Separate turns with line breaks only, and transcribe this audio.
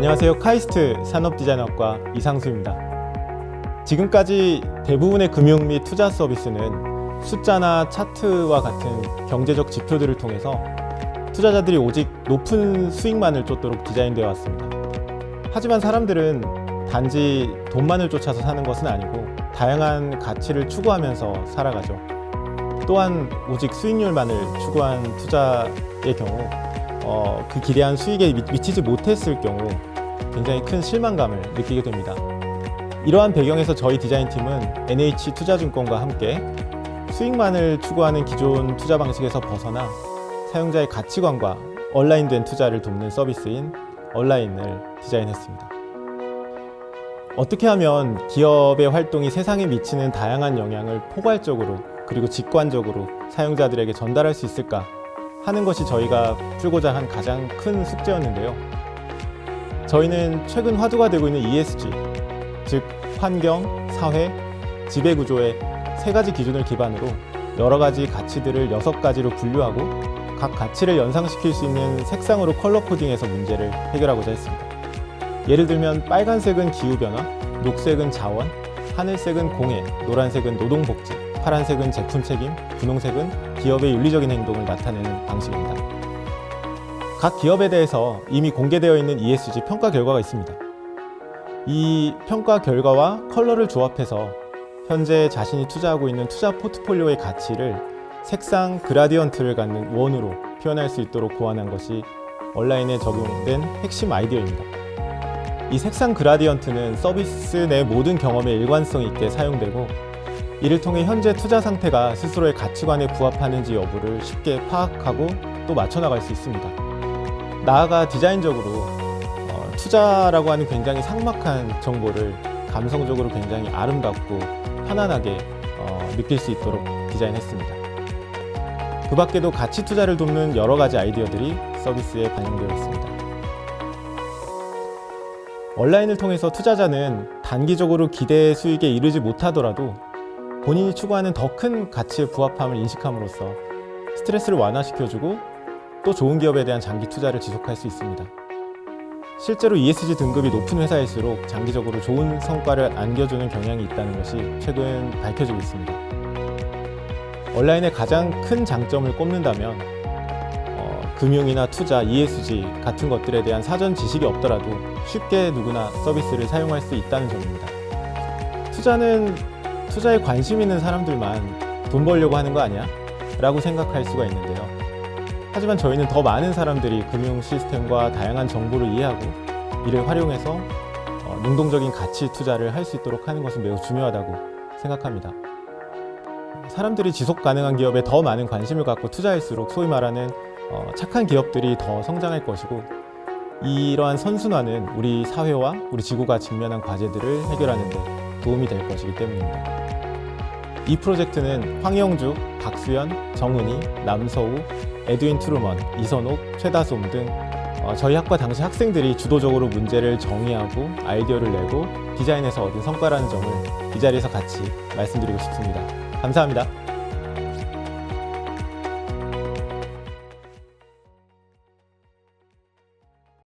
안녕하세요. 카이스트 산업디자인학과 이상수입니다. 지금까지 대부분의 금융 및 투자 서비스는 숫자나 차트와 같은 경제적 지표들을 통해서 투자자들이 오직 높은 수익만을 쫓도록 디자인되어 왔습니다. 하지만 사람들은 단지 돈만을 쫓아서 사는 것은 아니고 다양한 가치를 추구하면서 살아가죠. 또한 오직 수익률만을 추구한 투자의 경우 어, 그 기대한 수익에 미- 미치지 못했을 경우 굉장히 큰 실망감을 느끼게 됩니다. 이러한 배경에서 저희 디자인팀은 NH 투자증권과 함께 수익만을 추구하는 기존 투자 방식에서 벗어나 사용자의 가치관과 온라인된 투자를 돕는 서비스인 온라인을 디자인했습니다. 어떻게 하면 기업의 활동이 세상에 미치는 다양한 영향을 포괄적으로 그리고 직관적으로 사용자들에게 전달할 수 있을까 하는 것이 저희가 풀고자 한 가장 큰 숙제였는데요. 저희는 최근 화두가 되고 있는 ESG, 즉 환경, 사회, 지배 구조의 세 가지 기준을 기반으로 여러 가지 가치들을 여섯 가지로 분류하고 각 가치를 연상시킬 수 있는 색상으로 컬러 코딩해서 문제를 해결하고자 했습니다. 예를 들면 빨간색은 기후 변화, 녹색은 자원, 하늘색은 공해, 노란색은 노동 복지, 파란색은 제품 책임, 분홍색은 기업의 윤리적인 행동을 나타내는 방식입니다. 각 기업에 대해서 이미 공개되어 있는 ESG 평가 결과가 있습니다. 이 평가 결과와 컬러를 조합해서 현재 자신이 투자하고 있는 투자 포트폴리오의 가치를 색상 그라디언트를 갖는 원으로 표현할 수 있도록 고안한 것이 온라인에 적용된 핵심 아이디어입니다. 이 색상 그라디언트는 서비스 내 모든 경험에 일관성 있게 사용되고 이를 통해 현재 투자 상태가 스스로의 가치관에 부합하는지 여부를 쉽게 파악하고 또 맞춰 나갈 수 있습니다. 나아가 디자인적으로 어, 투자라고 하는 굉장히 삭막한 정보를 감성적으로 굉장히 아름답고 편안하게 어, 느낄 수 있도록 디자인했습니다. 그 밖에도 가치 투자를 돕는 여러 가지 아이디어들이 서비스에 반영되어 있습니다. 온라인을 통해서 투자자는 단기적으로 기대 수익에 이르지 못하더라도 본인이 추구하는 더 큰 가치에 부합함을 인식함으로써 스트레스를 완화시켜주고 또 좋은 기업에 대한 장기 투자를 지속할 수 있습니다. 실제로 ESG 등급이 높은 회사일수록 장기적으로 좋은 성과를 안겨주는 경향이 있다는 것이 최근 밝혀지고 있습니다. 온라인의 가장 큰 장점을 꼽는다면 어, 금융이나 투자, ESG 같은 것들에 대한 사전 지식이 없더라도 쉽게 누구나 서비스를 사용할 수 있다는 점입니다. 투자는 투자에 관심 있는 사람들만 돈 벌려고 하는 거 아니야? 라고 생각할 수가 있는데요. 하지만 저희는 더 많은 사람들이 금융 시스템과 다양한 정보를 이해하고 이를 활용해서 어, 능동적인 가치 투자를 할 수 있도록 하는 것은 매우 중요하다고 생각합니다. 사람들이 지속 가능한 기업에 더 많은 관심을 갖고 투자할수록 소위 말하는 어, 착한 기업들이 더 성장할 것이고 이러한 선순환은 우리 사회와 우리 지구가 직면한 과제들을 해결하는 데 도움이 될 것이기 때문입니다. 이 프로젝트는 황영주, 박수연, 정은희, 남서우, 에드윈 트루먼, 이선옥, 최다솜 등 어, 저희 학과 당시 학생들이 주도적으로 문제를 정의하고 아이디어를 내고 디자인해서 얻은 성과라는 점을 이 자리에서 같이 말씀드리고 싶습니다. 감사합니다.